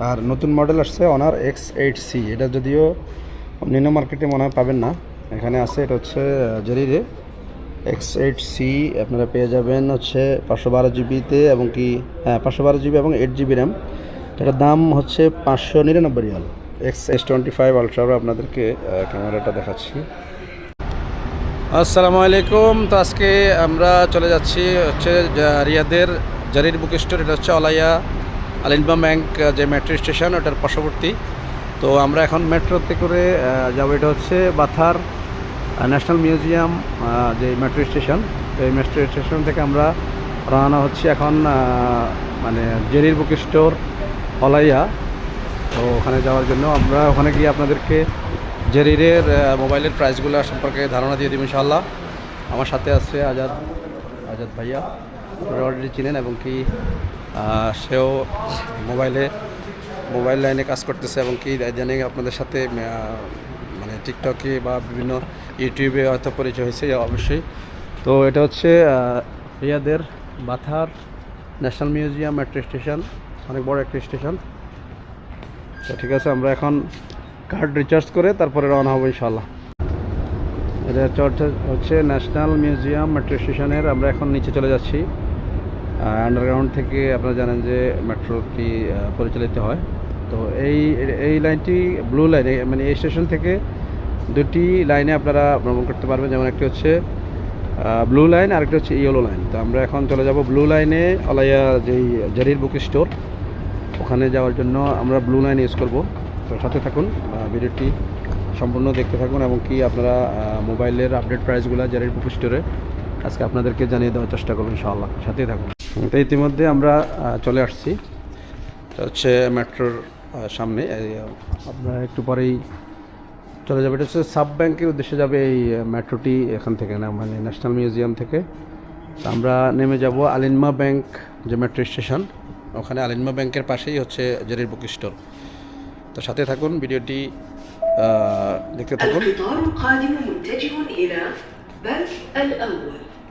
আর নতুন মডেল আসছে honour X eight C এটা যদিও নিম্ন মার্কেটে মনে হয় পাবেন না। এখানে আছে, এটা হচ্ছে জেরিরে এক্স এইট সি আপনারা পেয়ে যাবেন হচ্ছে পাঁচশো বারো জিবিতে এবং কি হ্যাঁ পাঁচশো বারো জিবি এবং এইট জিবি র্যাম এটার দাম হচ্ছে পাঁচশো নিরানব্বই Real. X S twenty five ultra আপনাদেরকে ক্যামেরাটা দেখাচ্ছি। আসসালামু আলাইকুম। তো আজকে আমরা চলে যাচ্ছি হচ্ছে রিয়াদের জারির বুক স্টোর। এটা হচ্ছে অলাইয়া আলিনবা ব্যাংক যে মেট্রো স্টেশন ওটার পার্শ্ববর্তী। তো আমরা এখন মেট্রোতে করে যাব। এটা হচ্ছে বাথার ন্যাশনাল মিউজিয়াম যে মেট্রো স্টেশন এই মেট্রো স্টেশন থেকে আমরা রওনা হচ্ছি এখন মানে জেরির বুক স্টোর অলাইয়া তো ওখানে যাওয়ার জন্য আমরা ওখানে গিয়ে আপনাদেরকে জেরিরের মোবাইলের প্রাইসগুলো সম্পর্কে ধারণা দিয়ে দিব ইনশাল্লাহ আমার সাথে আছে আজাদ আজাদ ভাইয়া। অলরেডি চিনেন এবং কি সেও মোবাইলে, মোবাইল লাইনে কাজ করতেছে এবং কি ইদানিং আপনাদের সাথে মানে টিকটকে বা বিভিন্ন ইউটিউবে হয়তো পরিচয় হয়েছে অবশ্যই। তো এটা হচ্ছে রিয়াদের বাথার ন্যাশনাল মিউজিয়াম মেট্রো স্টেশন, অনেক বড় একটা স্টেশন। তো ঠিক আছে, আমরা এখন কার্ড রিচার্জ করে তারপরে রওনা হব ইনশাল্লাহ এটা হচ্ছে ন্যাশনাল মিউজিয়াম মেট্রো স্টেশনের, আমরা এখন নিচে চলে যাচ্ছি। আন্ডারগ্রাউন্ড থেকে আপনারা জানেন যে মেট্রোটি পরিচালিত হয়। তো এই এই লাইনটি ব্লু লাইন মানে এই স্টেশন থেকে দুটি লাইনে আপনারা ভ্রমণ করতে পারবেন। যেমন একটি হচ্ছে ব্লু লাইন আর একটা হচ্ছে ইয়েলো লাইন তো আমরা এখন চলে যাব ব্লু লাইনে আলাইয়া যেই জারির বুক স্টোর ওখানে যাওয়ার জন্য আমরা ব্লু লাইন ইউজ করব। তো সাথে থাকুন ভিডিওটি সম্পূর্ণ দেখতে থাকুন এবং কি আপনারা মোবাইলের আপডেট প্রাইসগুলো জারির বুক স্টোরে আজকে আপনাদেরকে জানিয়ে দেওয়ার চেষ্টা করব ইনশাআল্লাহ। সাথেই থাকুন। তো ইতিমধ্যে আমরা চলে আসছি। হচ্ছে মেট্রোর সামনে আপনারা একটু পরেই চলে যাবে। এটা হচ্ছে সাব ব্যাংকের উদ্দেশ্যে যাবে এই মেট্রোটি এখান থেকে না মানে ন্যাশনাল মিউজিয়াম থেকে। তো আমরা নেমে যাব আলিনমা ব্যাংক, যে মেট্রো স্টেশন, ওখানে আলিনমা ব্যাংকের পাশেই হচ্ছে জেরির বুক স্টোর। তো সাথে থাকুন, ভিডিওটি দেখতে থাকুন।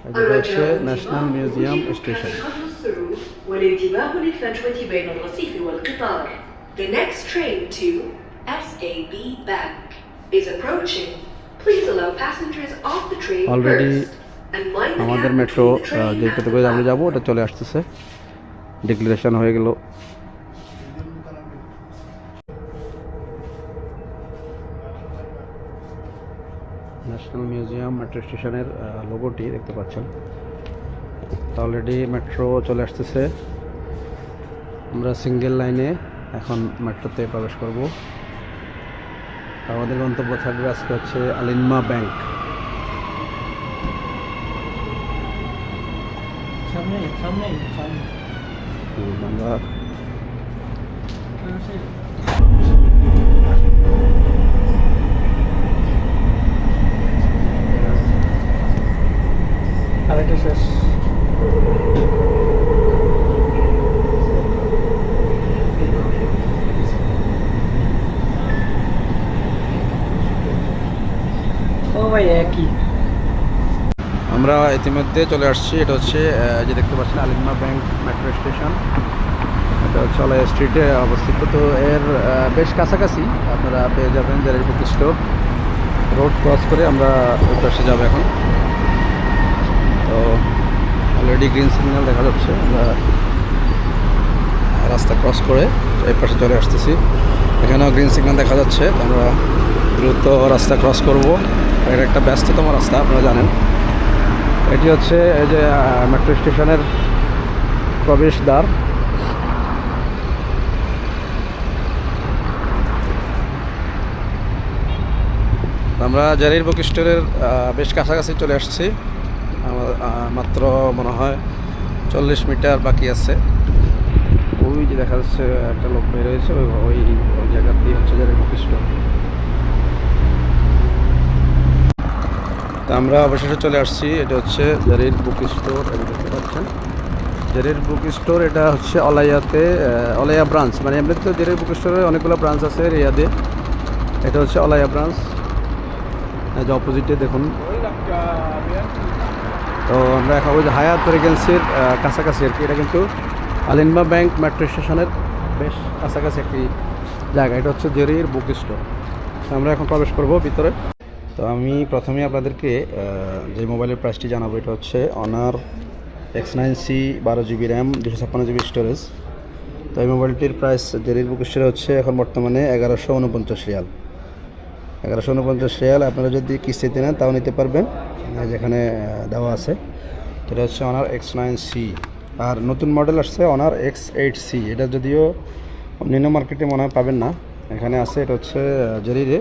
القطار القادم متجه إلى بنك الأول هذا هو الرجاء ناشونال انتباه ميوزيوم وجود ستيشن. خط الصعود والانتباه للفجوة بين الرصيف والقطار The next train to SAB Bank is approaching. Please allow passengers off the train Already first and mind the আমাদের gap metro between the train যে and কত the করে আমরা platform. যাবো ওটা চলে আসতেছে ডিক্লারেশন হয়ে গেল ন্যাশনাল মিউজিয়াম মেট্রো স্টেশনের লোগোটি দেখতে পাচ্ছেন। তো অলরেডি মেট্রো চলে আসতেছে। আমরা সিঙ্গেল লাইনে এখন মেট্রোতে প্রবেশ করব। আমাদের গন্তব্য থাকবে আজকে হচ্ছে আলিনমা ব্যাংক সামনে সামনে সামনে আমরা ও একই আমরা ইতিমধ্যে চলে আসছি। এটা হচ্ছে যে দেখতে পাচ্ছেন, আলিমা ব্যাংক মেট্রো স্টেশন। এটা হচ্ছে স্ট্রিটে অবস্থিত। তো এর বেশ কাছাকাছি আপনারা পেয়ে যাবেন বুক স্টোর রোড ক্রস করে আমরা ওই পাশে যাব এখন। অলরেডি গ্রিন সিগন্যাল দেখা যাচ্ছে। আমরা রাস্তা ক্রস করে এই পাশে চলে আসতেছি। এখানেও গ্রিন সিগন্যাল দেখা যাচ্ছে। আমরা দ্রুত রাস্তা ক্রস করব। এটা একটা ব্যস্ততম রাস্তা, আপনারা জানেন। এটি হচ্ছে এই যে মেট্রো স্টেশনের প্রবেশদ্বার। আমরা জারির বুক স্টোরের বেশ কাছাকাছি চলে আসছি। মাত্র মনে হয় চল্লিশ মিটার বাকি আছে। ওই যে দেখা যাচ্ছে, একটা লোক বের হয়েছে, ওই ওই ওই জায়গাতেই হচ্ছে বুক স্টোর তো আমরা অবশেষে চলে আসছি। এটা হচ্ছে জারির বুক স্টোর এই দেখতে পাচ্ছেন। জেরের বুক স্টোর এটা হচ্ছে অলাইয়াতে অলাইয়া ব্রাঞ্চ মানে এমনি তো জেরের বুক স্টোরে অনেকগুলো ব্রাঞ্চ আছে রিয়াদে। এটা হচ্ছে অলাইয়া ব্রাঞ্চ এই যে অপোজিটে দেখুন। তো আমরা এখন ওই যে হায়াত রেগেন্সির কাছাকাছি আর কি। এটা কিন্তু আলিনবা ব্যাংক মেট্রো স্টেশনের বেশ কাছাকাছি একটি জায়গা। এটা হচ্ছে জেরির বুক স্টোর। আমরা এখন প্রবেশ করব ভিতরে। তো আমি প্রথমে আপনাদেরকে যে মোবাইলের প্রাইসটি জানাব, এটা হচ্ছে অনার এক্স নাইন সি বারো জিবি র্যাম দুশো ছাপ্পান্ন জিবি স্টোরেজ। তো এই মোবাইলটির প্রাইস জেরির বুক স্টোরে হচ্ছে এখন বর্তমানে এগারোশো উনপঞ্চাশ রিয়াল। এগারোশো উনপঞ্চাশ রিয়াল, আপনারা যদি কিস্তিতে নেন তাও নিতে পারবেন। যেখানে দেওয়া আছে। এটা হচ্ছে অনার এক্স নাইন সি আর নতুন মডেল আসছে অনার এক্স এইট সি এটা যদিও অন্যান্য মার্কেটে মনে হয় পাবেন না। এখানে আছে, এটা হচ্ছে জেরিরে।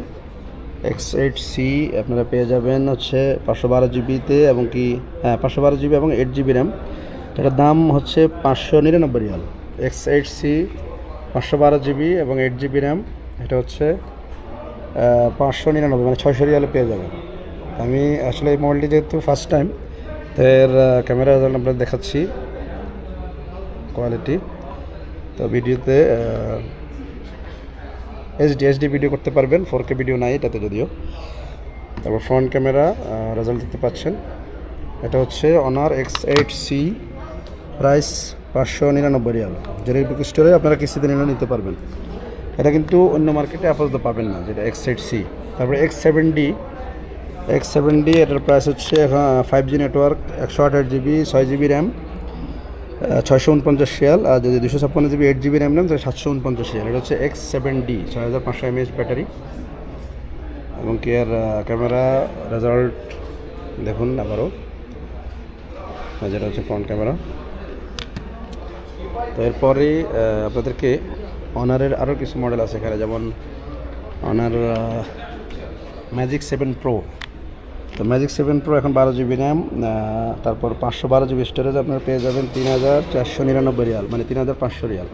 এক্স এইট সি আপনারা পেয়ে যাবেন হচ্ছে পাঁচশো বারো জিবিতে এবং কি হ্যাঁ পাঁচশো বারো জিবি এবং এইট জিবি র্যাম এটার দাম হচ্ছে পাঁচশো নিরানব্বই রিয়াল। এক্স এইট সি পাঁচশো বারো জিবি এবং এইট জিবি র্যাম এটা হচ্ছে পাঁচশো নিরানব্বই মানে ছয়শো রিয়ালে পেয়ে যাবেন। আমি আসলে এই মোবাইলটি যেহেতু ফার্স্ট টাইম তো এর ক্যামেরা রেজাল্ট আপনাদের দেখাচ্ছি কোয়ালিটি তো ভিডিওতে এইচডি এইচডি ভিডিও করতে পারবেন ফোর কে ভিডিও নাই এটাতে যদিও। তারপর ফ্রন্ট ক্যামেরা রেজাল্ট দেখতে পাচ্ছেন। এটা হচ্ছে Honor X eight C price পাঁচশো নিরানব্বই রিয়াল। বুক স্টোরে আপনারা কিস্তিতে নিলে নিতে পারবেন। এটা কিন্তু অন্য মার্কেটে আপাতত পাবেন না, যেটা এক্স এইট সি তারপরে X seven D X seven D এটার প্রাইস হচ্ছে ফাইভ জি নেটওয়ার্ক একশো আঠাশ জিবি ছয় জিবি র্যাম ছয়শো উনপঞ্চাশ রিয়াল আর যদি দুশো ছাপ্পান্ন জিবি এইট জিবি র্যাম নেন, তাহলে সাতশো উনপঞ্চাশ রিয়াল এটা হচ্ছে এক্স সেভেন ডি ছয় হাজার পাঁচশো এমএএচ ব্যাটারি। এবং কি এর ক্যামেরা রেজাল্ট দেখুন আবারও। আর যেটা হচ্ছে ফ্রন্ট ক্যামেরা। তো এরপরে আপনাদেরকে অনারের আরও কিছু মডেল আছে এখানে, যেমন অনার ম্যাজিক সেভেন প্রো তো ম্যাজিক সেভেন প্রো এখন বারো জিবি র্যাম তারপর পাঁচশো বারো জিবি স্টোরেজ আপনারা পেয়ে যাবেন তিন হাজার চারশো নিরানব্বই রিয়াল মানে তিন হাজার পাঁচশো রিয়াল।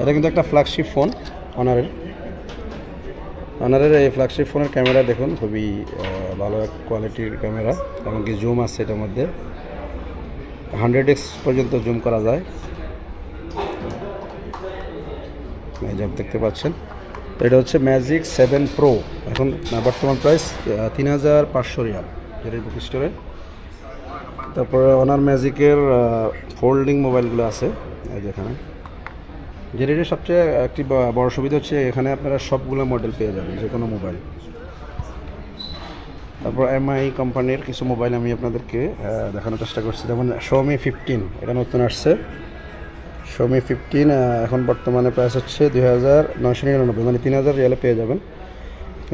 এটা কিন্তু একটা ফ্ল্যাগশিপ ফোন অনারের অনারের এই ফ্ল্যাগশিপ ফোনের ক্যামেরা দেখুন, খুবই ভালো এক কোয়ালিটির ক্যামেরা এমনকি জুম আছে এটার মধ্যে। হান্ড্রেড এক্স পর্যন্ত জুম করা যায়। এই যে দেখতে পাচ্ছেন তো এটা হচ্ছে ম্যাজিক সেভেন প্রো এখন বর্তমান প্রাইস তিন হাজার পাঁচশো রিয়াল জেরির বুক স্টোরে তারপরে অনার ম্যাজিকের ফোল্ডিং মোবাইলগুলো আছে, এই যেখানে জেরির সবচেয়ে একটি বড় সুবিধা হচ্ছে এখানে আপনারা সবগুলো মডেল পেয়ে যাবেন, যে কোনো মোবাইল তারপর এমআই কোম্পানির কিছু মোবাইল আমি আপনাদেরকে দেখানোর চেষ্টা করছি। যেমন শোমি ফিফটিন এটা নতুন আসছে। শোমি ফিফটিন এখন বর্তমানে প্রাইস হচ্ছে দুই হাজার নয়শো নিরানব্বই মানে তিন হাজার রিয়ালে পেয়ে যাবেন।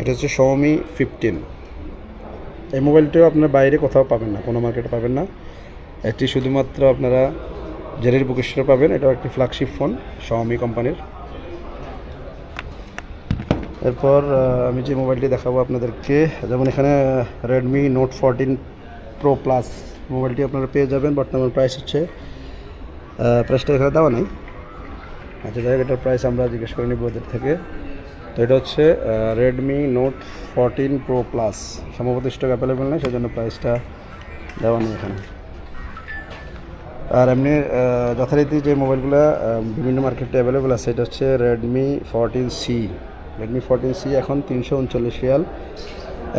এটা হচ্ছে শোমি ফিফটিন এই মোবাইলটিও আপনার বাইরে কোথাও পাবেন না, কোনো মার্কেটে পাবেন না। এটি শুধুমাত্র আপনারা জেরির বুক স্টোরে পাবেন, এটাও একটি ফ্ল্যাগশিপ ফোন শোমি কোম্পানির এরপর আমি যে মোবাইলটি দেখাবো আপনাদেরকে, যেমন এখানে Redmi note fourteen pro plus মোবাইলটি আপনারা পেয়ে যাবেন। বর্তমান প্রাইস হচ্ছে প্রাইসটা এখানে দেওয়া নেই। আচ্ছা যাই এটার প্রাইস আমরা জিজ্ঞেস করে নিব ওদের থেকে। তো এটা হচ্ছে Redmi note fourteen pro plus সম্ভবত স্টক অ্যাভেলেবেল নেই, সেজন্য প্রাইসটা দেওয়া নেই এখানে। আর এমনি যথারীতি যে মোবাইলগুলো বিভিন্ন মার্কেটে অ্যাভেলেবেল আছে, এটা হচ্ছে Redmi fourteen C Redmi fourteen C এখন তিনশো উনচল্লিশ রিয়াল,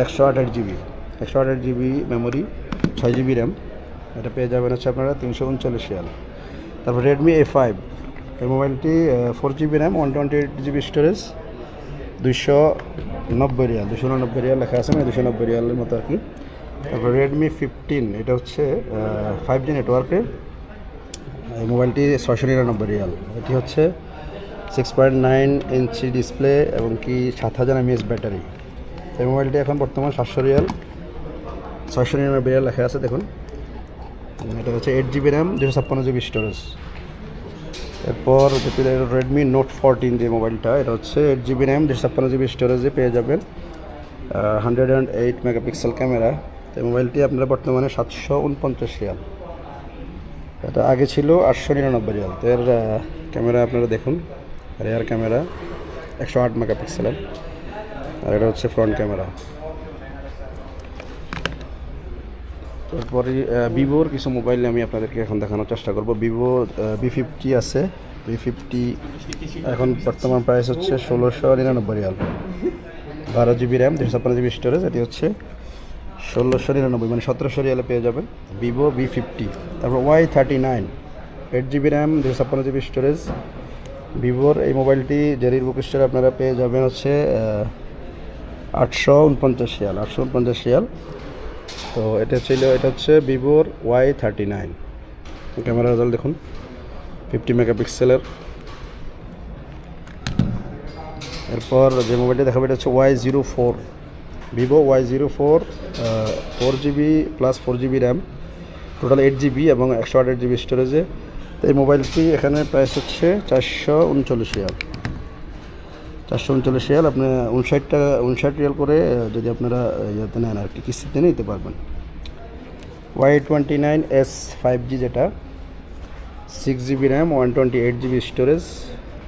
একশো আঠাশ জিবি। একশো আঠাশ জিবি মেমোরি ছয় জিবি র্যাম এটা পেয়ে যাবেন হচ্ছে আপনারা তিনশো উনচল্লিশ রিয়াল। তারপর রেডমি এ ফাইভ এই মোবাইলটি four GB RAM one twenty eight GB storage দুশো নব্বই রিয়াল দুশো উননব্বই রিয়াল লেখা আছে মানে দুশো নব্বই রিয়ালের মতো আর কি। তারপর রেডমি ফিফটিন এটা হচ্ছে ফাইভ জি নেটওয়ার্কের এই মোবাইলটি ছয়শো নিরানব্বই রিয়াল। এটি হচ্ছে six point nine inch display এবং কি সাত হাজার এমএএস ব্যাটারি এই মোবাইলটি এখন বর্তমান সাতশো রিয়াল, ছয়শো নিরানব্বই রিয়াল লেখা আছে, দেখুন। এটা হচ্ছে এইট জিবি র্যাম দুশো ছাপ্পান্ন জিবি স্টোরেজ এরপর রেডমি নোট ফোরটিন যে মোবাইলটা, এটা হচ্ছে এইট জিবি র্যাম দুশো ছাপ্পান্ন জিবি স্টোরেজে পেয়ে যাবেন। Hundred and eight megapixel camera এই মোবাইলটি আপনারা বর্তমানে সাতশো উনপঞ্চাশ রিয়াল। এটা আগে ছিল আটশো নিরানব্বই রিয়াল। তো এর ক্যামেরা আপনারা দেখুন রেয়ার ক্যামেরা একশো আট মেগাপিক্সেলের আর এটা হচ্ছে ফ্রন্ট ক্যামেরা তারপরে ভিভোর কিছু মোবাইল আমি আপনাদেরকে এখন দেখানোর চেষ্টা করব। ভিভো বি ফিফটি আছে। বি ফিফটি এখন বর্তমান প্রাইস হচ্ছে ষোলোশো নিরানব্বই রিয়াল। বারো জিবি র্যাম দুশো ছাপ্পান্ন জিবি স্টোরেজ এটি হচ্ছে ষোলোশো নিরানব্বই মানে সতেরোশো রিয়ালে পেয়ে যাবেন। ভিভো বি ফিফটি তারপর Y thirty nine eight GB RAM দুশো ছাপ্পান্ন জিবি স্টোরেজ ভিভোর এই মোবাইলটি জেরির বুক স্টোরে আপনারা পেয়ে যাবেন হচ্ছে আটশো উনপঞ্চাশ শিয়াল আটশো উনপঞ্চাশ শিয়াল তো এটা ছিল, এটা হচ্ছে ভিভোর Y thirty nine camera result দেখুন ফিফটি মেগাপিক্সেলের এরপর যে মোবাইলটি দেখাবো, এটা হচ্ছে Y zero four Vivo Y zero four four GB plus four GB RAM total eight GB এবং একশো আঠাশ জিবি স্টোরেজে এই মোবাইলটি এখানে প্রাইস হচ্ছে চারশো উনচল্লিশ রিয়াল। চারশো উনচল্লিশ রিয়াল, আপনি উনষাট টাকা, উনষাট রিয়াল করে যদি আপনারা ইয়েতে নেন আর কি, কিস্তিতে নিতে পারবেন। Y twenty nine S five G যেটা, six GB RAM, one twenty eight GB storage.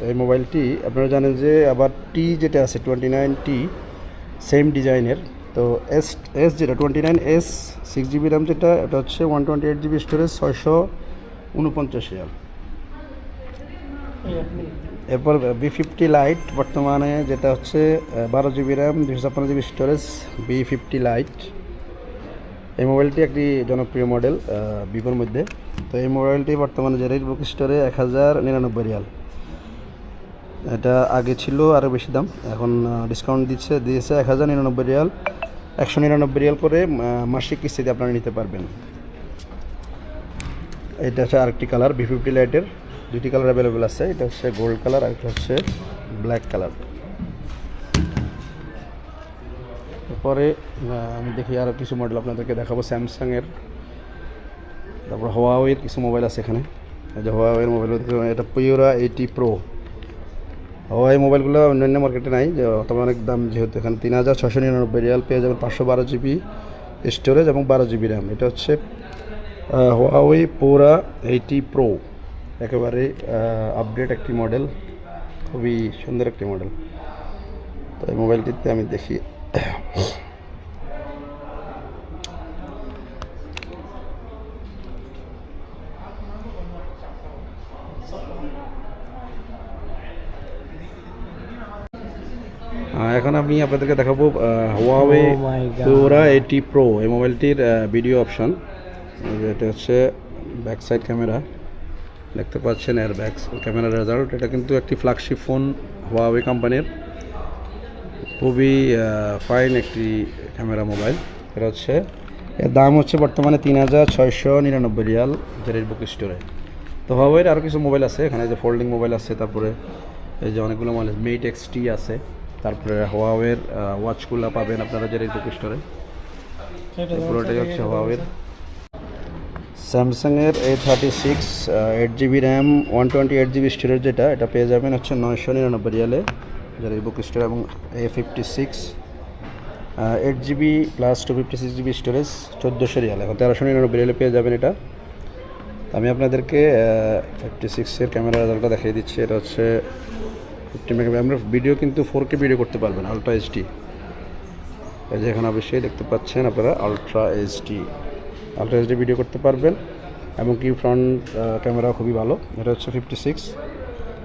এই মোবাইলটি, আপনারা জানেন যে আবার টি যেটা আছে, টোয়েন্টি নাইন টি সেম ডিজাইনের। তো এস এস যেটা, twenty nine S, six GB RAM যেটা, এটা হচ্ছে one twenty eight GB storage, ছয়শো উনপঞ্চাশ রিয়াল। এরপর বি ফিফটি লাইট বর্তমানে যেটা হচ্ছে বারো জিবি র্যাম দুশো ছাপ্পান্ন GB storage V fifty lite এই মোবাইলটি একটি জনপ্রিয় মডেল ভিভোর মধ্যে। তো এই মোবাইলটি বর্তমানে জেরির বুক স্টোরে এক হাজার নিরানব্বই রিয়াল। এটা আগে ছিল আরও বেশি দাম, এখন ডিসকাউন্ট দিচ্ছে, দিয়েছে এক হাজার নিরানব্বই রিয়াল। একশো নিরানব্বই রিয়াল করে মাসিক কিস্তিতে আপনারা নিতে পারবেন। এটা হচ্ছে আরেকটি কালার বি ফিফটি লাইটের দুটি কালার অ্যাভেলেবেল আছে। এটা হচ্ছে গোল্ড কালার আর এটা হচ্ছে ব্ল্যাক কালার। তারপরে আহ, আমি দেখি আরও কিছু মডেল আপনাদেরকে দেখাবো স্যামসাংয়ের। তারপর হোয়াওয়ের কিছু মোবাইল আছে এখানে। যে হোয়াওয়ের মোবাইল এটা পিওরা এইটি প্রো হোয়াই মোবাইলগুলো অন্যান্য মার্কেটে নাই যে তবে অনেক দাম যেহেতু। এখানে তিন হাজার ছশো নিরানব্বই রিয়াল পেয়ে যাবেন পাঁচশো বারো জিবি স্টোরেজ এবং বারো জিবি র্যাম এটা হচ্ছে হোয়াওয়ে পোরা এইটি প্রো একেবারে আপডেট একটি মডেল খুবই সুন্দর একটি মডেল তো এই মোবাইলটিতে আমি দেখি। এখন আমি আপনাদেরকে দেখাবো Huawei my God. Eighty pro এই মোবাইলটির ভিডিও অপশন এটা হচ্ছে ব্যাক সাইড ক্যামেরা দেখতে পাচ্ছেন এর ব্যাক ক্যামেরার রেজাল্ট এটা কিন্তু একটি ফ্ল্যাগশিপ ফোন হোয়াওয়ে কোম্পানির খুবই ফাইন একটি ক্যামেরা মোবাইল এটা হচ্ছে এর দাম হচ্ছে বর্তমানে তিন হাজার ছয়শো নিরানব্বই রিয়াল জেরির বুক স্টোরে। তো হোয়াওয়ের আরও কিছু মোবাইল আছে এখানে যে ফোল্ডিং মোবাইল আছে তারপরে এই যে অনেকগুলো মোবাইল মেট এক্স টি আছে তারপরে হোয়াওয়ের ওয়াচগুলো পাবেন আপনারা জেরির বুক স্টোরে। সেটা পুরোটাই হচ্ছে হোয়াওয়ের স্যামসাংয়ের A thirty six eight GB RAM one twenty eight GB storage যেটা, এটা পেয়ে যাবেন হচ্ছে নয়শো নিরানব্বই রিয়ালে, যারা এই বুক স্টোর এবং A fifty six eight GB plus two fifty six GB storage চোদ্দোশো রিয়ালে, এখন তেরোশো নিরানব্বই রিয়ালে পেয়ে যাবেন এটা। আমি আপনাদেরকে ফিফটি সিক্সের ক্যামেরা রেজাল্টটা দেখিয়ে দিচ্ছি, এটা হচ্ছে ফিফটি মেগা আমরা ভিডিও কিন্তু ফোর কে ভিডিও করতে পারবেন আলট্রা এইচডি এই যে এখানে অবশ্যই দেখতে পাচ্ছেন আপনারা ultra HD ultra HD video করতে পারবেন, এবং কি ফ্রন্ট ক্যামেরা খুবই ভালো। এটা হচ্ছে ফিফটি সিক্স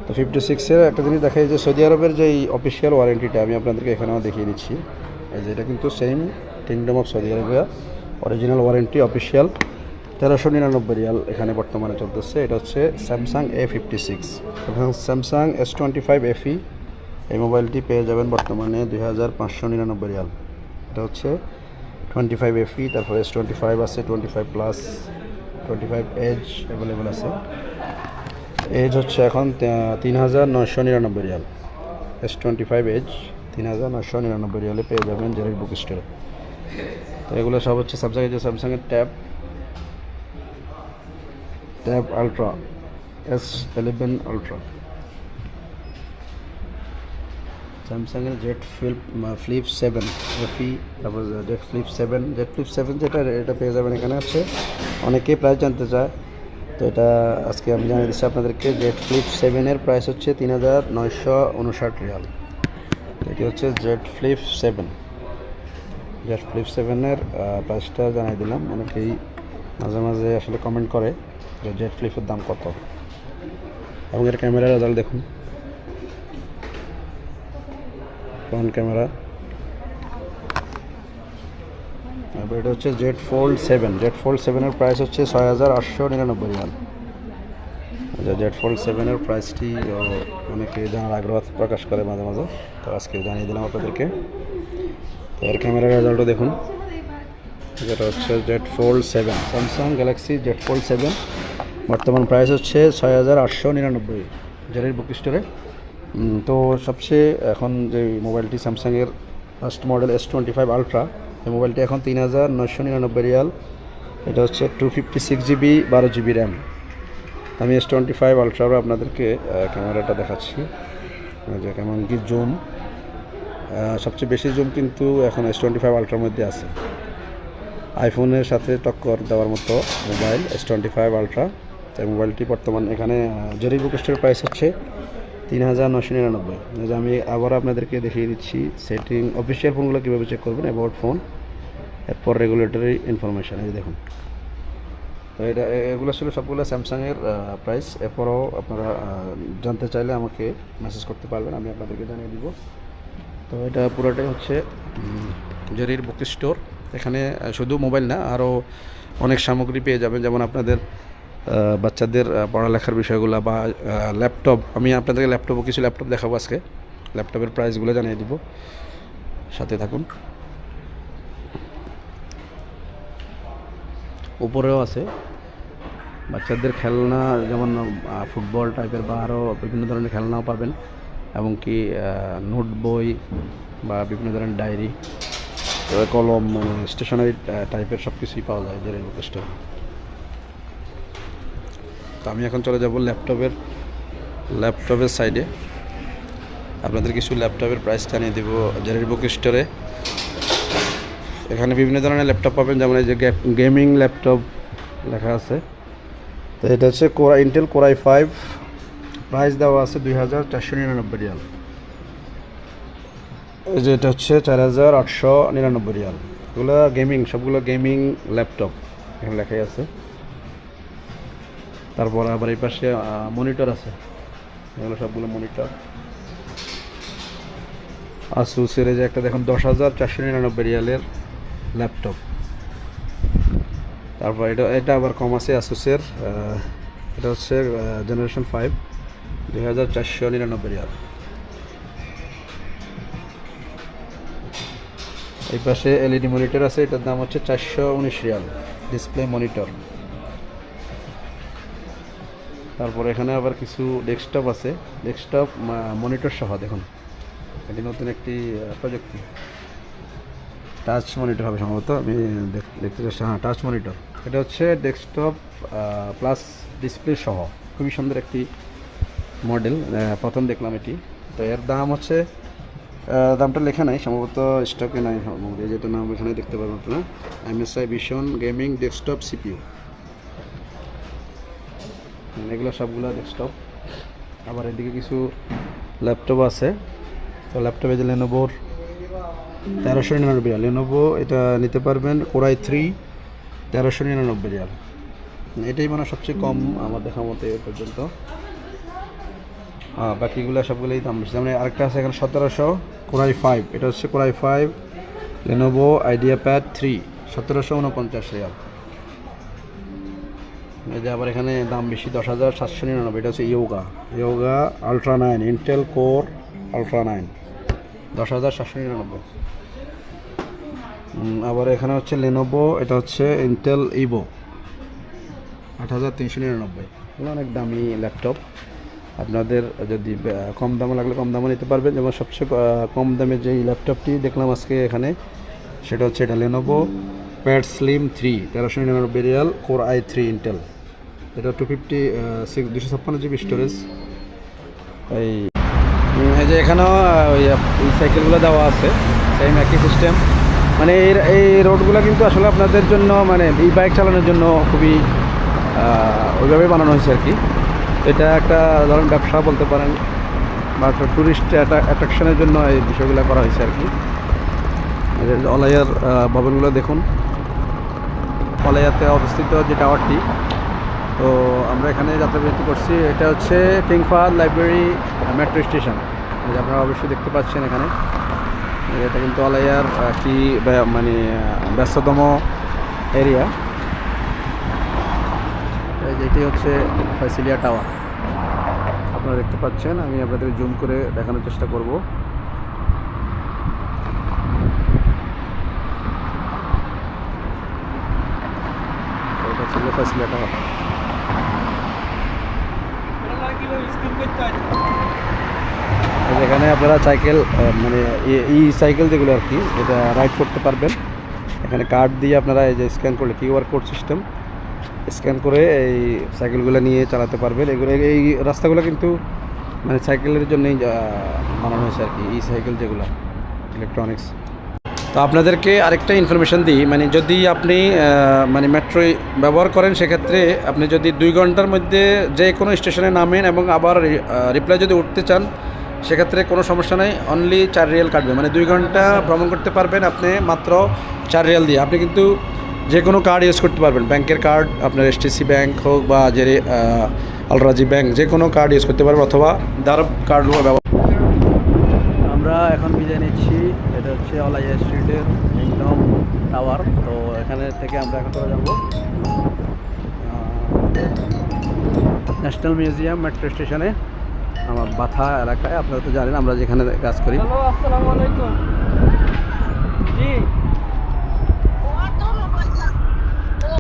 তো ফিফটি সিক্সের একটা জিনিস দেখাই যে সৌদি আরবের যে অফিসিয়াল ওয়ারেন্টিটা আমি আপনাদেরকে এখানেও দেখিয়ে দিচ্ছি। এই যে এটা কিন্তু same kingdom of Saudi Arabia original warranty official তেরোশো নিরানব্বই রিয়াল এখানে বর্তমানে চলতেছে। এটা হচ্ছে Samsung A fifty six Samsung S twenty five FE এই মোবাইলটি পেয়ে যাবেন বর্তমানে দুই হাজার পাঁচশো নিরানব্বই রিয়াল। এটা হচ্ছে টোয়েন্টি ফাইভ এফি তারপরে এস টোয়েন্টি ফাইভ আছে twenty five plus twenty five edge available আছে। এজ হচ্ছে এখন তিন হাজার নয়শো নিরানব্বই Real. S twenty five edge তিন হাজার নয়শো নিরানব্বই রিয়ালে পেয়ে যাবেন জেরির বুক স্টোরে তো এগুলো সব হচ্ছে স্যামসাংয়ের যে স্যামসাংয়ের tab tab ultra S eleven ultra স্যামসাংয়ের Z flip flip seven FE তারপর Z flip seven Z flip seven যেটা, এটা পেয়ে যাবেন এখানে হচ্ছে অনেকেই প্রাইস জানতে চায়। তো এটা আজকে আমি জানিয়ে দিচ্ছি আপনাদেরকে জেট ফ্লিপ সেভেনের প্রাইস হচ্ছে তিন হাজার নয়শো উনষাট রিয়াল। এটি হচ্ছে Z flip seven. Z flip সেভেনের প্রাইসটা জানিয়ে দিলাম। অনেকেই মাঝে মাঝে আসলে কমেন্ট করে যে জেট ফ্লিপের দাম কত। এবং এর ক্যামেরার রেজাল্ট দেখুন। ফ্রন্ট ক্যামেরা তারপর এটা হচ্ছে Z fold seven Z fold সেভেনের প্রাইস হচ্ছে ছয় হাজার আটশো নিরানব্বই রিয়াল। আচ্ছা জেড ফোল্ড সেভেনের প্রাইসটি অনেকে জানার আগ্রহ প্রকাশ করে মাঝে মাঝে। তো আজকে জানিয়ে দিলাম আপনাদেরকে। তো এর ক্যামেরার রেজাল্টও দেখুন। যেটা হচ্ছে Z fold seven Samsung galaxy Z fold seven বর্তমান প্রাইস হচ্ছে ছয় হাজার আটশো নিরানব্বই। জেরের বুক স্টোরে তো সবচেয়ে এখন যে মোবাইলটি স্যামসাংয়ের first model S twenty five ultra এই মোবাইলটি এখন তিন হাজার নয়শো নিরানব্বই রিয়াল। এটা হচ্ছে টু ফিফটি সিক্স জিবি বারো জিবি র্যাম আমি এস টোয়েন্টি ফাইভ আলট্রারও আপনাদেরকে ক্যামেরাটা দেখাচ্ছি। যে কেমন কি জুম সবচেয়ে বেশি জুম কিন্তু এখন এস টোয়েন্টি ফাইভ আলট্রার মধ্যে আছে। আইফোনের সাথে টক্কর দেওয়ার মতো mobile S twenty five ultra এই মোবাইলটি বর্তমান এখানে জেরি বুকেস্টের প্রাইস হচ্ছে তিন হাজার নশো নিরানব্বই। আমি আবার আপনাদেরকে দেখিয়ে দিচ্ছি সেটিং অফিসিয়াল ফোনগুলো কীভাবে চেক করবেন অ্যাবাউট ফোন এরপর রেগুলেটরি ইনফরমেশান এই দেখুন। তো এটা, এগুলো ছিল সবগুলো স্যামসাংয়ের প্রাইস এরপরও আপনারা জানতে চাইলে আমাকে মেসেজ করতে পারবেন, আমি আপনাদেরকে জানিয়ে দিব। তো এটা পুরোটাই হচ্ছে জেরির বুক স্টোর এখানে শুধু মোবাইল না, আরও অনেক সামগ্রী পেয়ে যাবেন। যেমন আপনাদের বাচ্চাদের পড়ালেখার বিষয়গুলো বা ল্যাপটপ আমি আপনাদেরকে ল্যাপটপও কিছু ল্যাপটপ দেখাবো আজকে। ল্যাপটপের প্রাইসগুলো জানিয়ে দিব। সাথে থাকুন। উপরেও আছে। বাচ্চাদের খেলনা যেমন ফুটবল টাইপের বা আরও বিভিন্ন ধরনের খেলনাও পাবেন। এবং কি নোট বই বা বিভিন্ন ধরনের ডায়েরি কলম স্টেশনারি টাইপের সব কিছুই পাওয়া যায় যে রেলওয়ে স্টোরে তো আমি এখন চলে যাব ল্যাপটপের ল্যাপটপের সাইডে আপনাদের কিছু ল্যাপটপের প্রাইস জানিয়ে দেবো জেরের বুক স্টোরে এখানে বিভিন্ন ধরনের ল্যাপটপ পাবেন, যেমন এই যে গেমিং ল্যাপটপ লেখা আছে। তো এটা হচ্ছে core Intel core i five price দেওয়া আছে দুই হাজার চারশো নিরানব্বই রিয়াল। এই যে এটা হচ্ছে চার হাজার আটশো নিরানব্বই রিয়াল। এগুলো গেমিং সবগুলো গেমিং ল্যাপটপ এখানে লেখাই আছে। তারপর আবার এই পাশে মনিটর আছে। এগুলো সবগুলো মনিটর আসুসের যে একটা দেখুন, দশ হাজার চারশো নিরানব্বই রিয়ালের ল্যাপটপ তারপর এটা এটা আবার কম আছে আসুসের এটা হচ্ছে জেনারেশন ফাইভ দুই হাজার চারশো নিরানব্বই রিয়াল। এই পাশে এলইডি মনিটর আছে, এটার দাম হচ্ছে চারশো উনিশ রিয়াল ডিসপ্লে মনিটর তারপর এখানে আবার কিছু ডেস্কটপ আছে। ডেস্কটপ মনিটর সহ, দেখুন। এটি নতুন একটি প্রযুক্তি টাচ মনিটর হবে সম্ভবত, আমি দেখতে চাচ্ছি। হ্যাঁ টাচ মনিটর এটা হচ্ছে ডেস্কটপ প্লাস ডিসপ্লে সহ। খুবই সুন্দর একটি মডেল প্রথম দেখলাম এটি। তো এর দাম হচ্ছে দামটা লেখা নাই, সম্ভবত স্টকে নাই যেটা নাম এখানে দেখতে পাবেন আপনারা। MSI vision gaming desktop CPU এগুলো সবগুলো ডেস্কটপ আবার এদিকে কিছু ল্যাপটপ আছে। তো ল্যাপটপে যে লেনোভোর তেরোশো নিরানব্বই রিয়াল লেনোভো এটা নিতে পারবেন কোরাই থ্রি তেরোশো নিরানব্বই রিয়াল এটাই মানে সবচেয়ে কম আমার দেখা মতে এ পর্যন্ত। হ্যাঁ বাকিগুলো সবগুলোই দাম বেশি। যেমন আরেকটা আছে এখানে সতেরোশো। কোরাই ফাইভ এটা হচ্ছে core i five Lenovo idea pad three সতেরোশো উনপঞ্চাশ রিয়াল। এই যে আবার এখানে দাম বেশি, দশ হাজার সাতশো নিরানব্বই, এটা হচ্ছে Yoga Yoga ultra nine Intel core ultra nine দশ হাজার সাতশো নিরানব্বই। আবার এখানে হচ্ছে লেনোভো এটা হচ্ছে ইন্টেল ইভো আট হাজার তিনশো নিরানব্বই। অনেক দামি ল্যাপটপ আপনাদের যদি কম দামে লাগলে কম দামে নিতে পারবেন। যেমন সবচেয়ে কম দামে যেই ল্যাপটপটি দেখলাম আজকে এখানে, সেটা হচ্ছে এটা লেনোভো প্যাড স্লিম থ্রি তেরোশো নিরানব্বই রিয়াল কোর আই থ্রি ইন্টেল এটা টু ফিফটি সিক্স দুশো ছাপ্পান্ন জিবি স্টোরেজ এই এই যে এখানেও ওই সাইকেলগুলো দেওয়া আছে সেম একই সিস্টেম মানে এই এই রোডগুলো কিন্তু আসলে আপনাদের জন্য মানে এই বাইক চালানোর জন্য খুবই ওইভাবে বানানো হয়েছে আর কি। এটা একটা, ধরুন, ব্যবসা বলতে পারেন, বা একটা ট্যুরিস্ট অ্যাট্রাকশনের জন্য এই বিষয়গুলো করা হয়েছে আর কি। অলাইয়ার ভবনগুলো দেখুন। অলাইয়াতে অবস্থিত যে টাওয়ারটি তো আমরা এখানে যাত্রাবিরতি করছি। এটা হচ্ছে ফাহাদ লাইব্রেরি মেট্রো স্টেশন। যে আপনারা অবশ্যই দেখতে পাচ্ছেন এখানে। এটা কিন্তু আলাইয়ার কি মানে ব্যস্ততম এরিয়া। এই যে এটি হচ্ছে ফ্যাসিলিয়া টাওয়ার। আপনারা দেখতে পাচ্ছেন, আমি আপনাদের জুম করে দেখানোর চেষ্টা করব। এটা ছিল ফ্যাসিলিটা এখানে আপনারা সাইকেল মানে ই সাইকেল যেগুলো আর কি, এটা রাইড করতে পারবেন। এখানে কার্ড দিয়ে আপনারা এই যে স্ক্যান করলে কিউআর কোড সিস্টেম স্ক্যান করে এই সাইকেলগুলো নিয়ে চালাতে পারবেন। এগুলো এই রাস্তাগুলো কিন্তু মানে সাইকেলের জন্যই বানানো হয়েছে আর কি ই সাইকেল যেগুলো ইলেকট্রনিক্স তো আপনাদেরকে আরেকটা ইনফরমেশন দিই। মানে যদি আপনি মানে মেট্রো ব্যবহার করেন, সেক্ষেত্রে আপনি যদি দুই ঘণ্টার মধ্যে যে কোনো স্টেশনে নামেন এবং আবার রিপ্লাই যদি উঠতে চান, সেক্ষেত্রে কোনো সমস্যা নেই। অনলি চার রিয়াল কাটবে। মানে দুই ঘণ্টা ভ্রমণ করতে পারবেন আপনি মাত্র চার রিয়াল দিয়ে। আপনি কিন্তু যে কোনো কার্ড ইউজ করতে পারবেন। ব্যাংকের কার্ড আপনার এসটিসি ব্যাংক হোক বা যে আলরাজি ব্যাংক যে কোনো কার্ড ইউজ করতে পারবেন অথবা দারব কার্ড ব্যবহার আমরা এখন বিদায় নিচ্ছি এটা হচ্ছে অলাইয়া স্ট্রিটের একদম টাওয়ার তো এখানে থেকে আমরা এখন চলে যাব। ন্যাশনাল মিউজিয়াম মেট্রো স্টেশনে আমার বাথা এলাকায়। আপনারা তো জানেন, আমরা যেখানে কাজ করি।